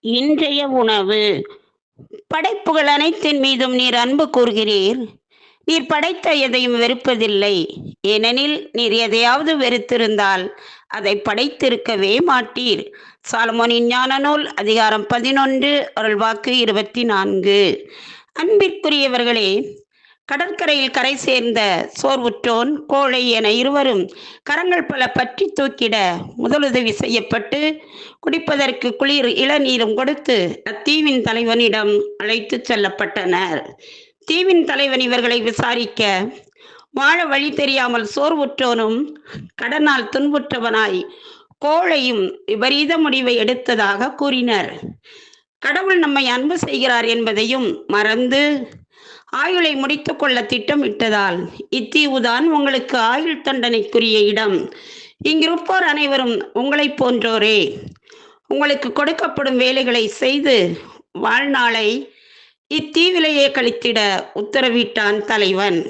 இன்றைய உணவு. படைப்புகள் அனைத்தின் மீதும் நீர் அன்பு கூறுகிறீர். நீர் படைத்த எதையும் வெறுப்பதில்லை. ஏனெனில் நீர் எதையாவது வெறுத்திருந்தால் அதை படைத்திருக்கவே மாட்டீர். சாலமோனின் ஞான நூல் அதிகாரம் பதினொன்று அருள்வாக்கு இருபத்தி நான்கு. அன்பிற்குரியவர்களே கடற்கரையில் கரை சேர்ந்த சோர்வுற்றோன் கோழை என இருவரும் கரங்கள் பல பற்றி தூக்கிட முதலுதவி செய்யப்பட்டு குடிப்பதற்கு குளிர் இளநீரும் கொடுத்து அத்தீவின் தலைவனிடம் அழைத்து செல்லப்பட்டனர். தீவின் தலைவன் இவர்களை விசாரிக்க வாழ வழி தெரியாமல் சோர்வுற்றோனும் கடனால் துன்புற்றவனாய் கோழையும் விபரீத முடிவை எடுத்ததாக கூறினர். கடவுள் நம்மை அன்பு செய்கிறார் என்பதையும் மறந்து ஆயுளை முடித்து கொள்ள திட்டமிட்டதால் இத்தீவுதான் உங்களுக்கு ஆயுள் தண்டனைக்குரிய இடம். இங்கிருப்போர் அனைவரும் உங்களைப் போன்றோரே. உங்களுக்கு கொடுக்கப்படும் வேலைகளை செய்து வாழ்நாளை இத்தீவிலேயே கழித்திட உத்தரவிட்டான் தலைவன்.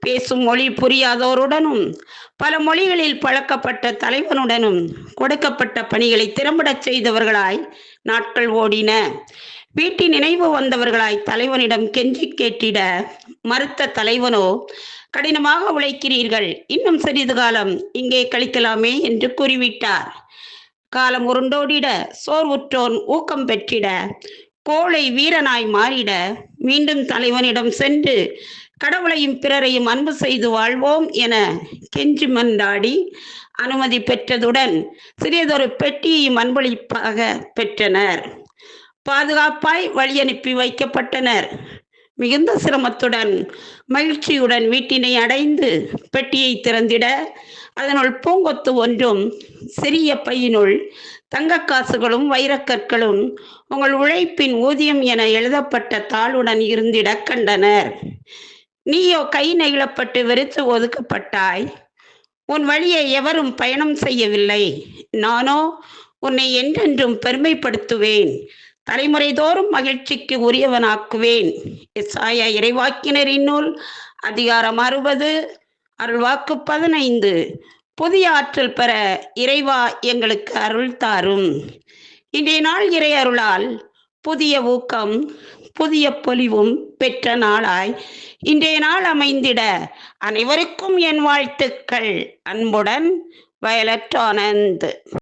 பேசும் மொழி புரியாதோருடனும் பல மொழிகளில் பழக்கப்பட்ட தலைவனுடனும் கொடுக்கப்பட்ட பணிகளை திறம்படச் செய்தவர்களாய் நாட்கள் ஓடின. வீட்டின் நினைவு வந்தவர்களாய் தலைவனிடம் கெஞ்சி கேட்டிட மறுத்த தலைவனோ கடினமாக உழைக்கிறீர்கள். இன்னும் சிறிது காலம் இங்கே கழிக்கலாமே என்று கூறிவிட்டார். காலம் உருண்டோடிட சோர்வுற்றோன் ஊக்கம் பெற்றிட கோளை வீரனாய் மாறிட மீண்டும் தலைவனிடம் சென்று கடவுளையும் பிறரையும் அன்பு செய்து வாழ்வோம் என கெஞ்சி மன்றாடி அனுமதி பெற்றதுடன் சிறியதொரு பெட்டியையும் அன்பளிப்பாக பெற்றனர். பாதுகாப்பாய் வழி அனுப்பி வைக்கப்பட்டனர். மிகுந்த சிரமத்துடன் மகிழ்ச்சியுடன் வீட்டினை அடைந்து பெட்டியை திறந்திட அதனுள் பூங்கொத்து ஒன்றும் சிறிய பையினுள் தங்க காசுகளும் வைரக்கற்களும் உங்கள் உழைப்பின் ஊதியம் என எழுதப்பட்ட தாளுடன் இருந்திட கண்டனர். நீயோ கை நெகிழப்பட்டு வெறுத்து ஒதுக்கப்பட்டாய். உன் வழியை எவரும் பயணம் செய்யவில்லை. நானோ உன்னை என்றென்றும் பெருமைப்படுத்துவேன். தலைமுறை தோறும் மகிழ்ச்சிக்கு உரியவனாக்குவேன். எஸ்ஆயா இறைவாக்கினரின் நூல் அதிகாரம் அறுபது அருள்வாக்கு பதினைந்து. புதிய ஆற்றல் பெற இறைவா எங்களுக்கு அருள் தாரும். இன்றைய நாள் இறை அருளால் புதிய ஊக்கம் புதிய பொலிவும் பெற்ற நாளாய். இன்றைய நாள் அமைந்திட அனைவருக்கும் என் வாழ்த்துக்கள். அன்புடன் வயலட் ஆனந்த்.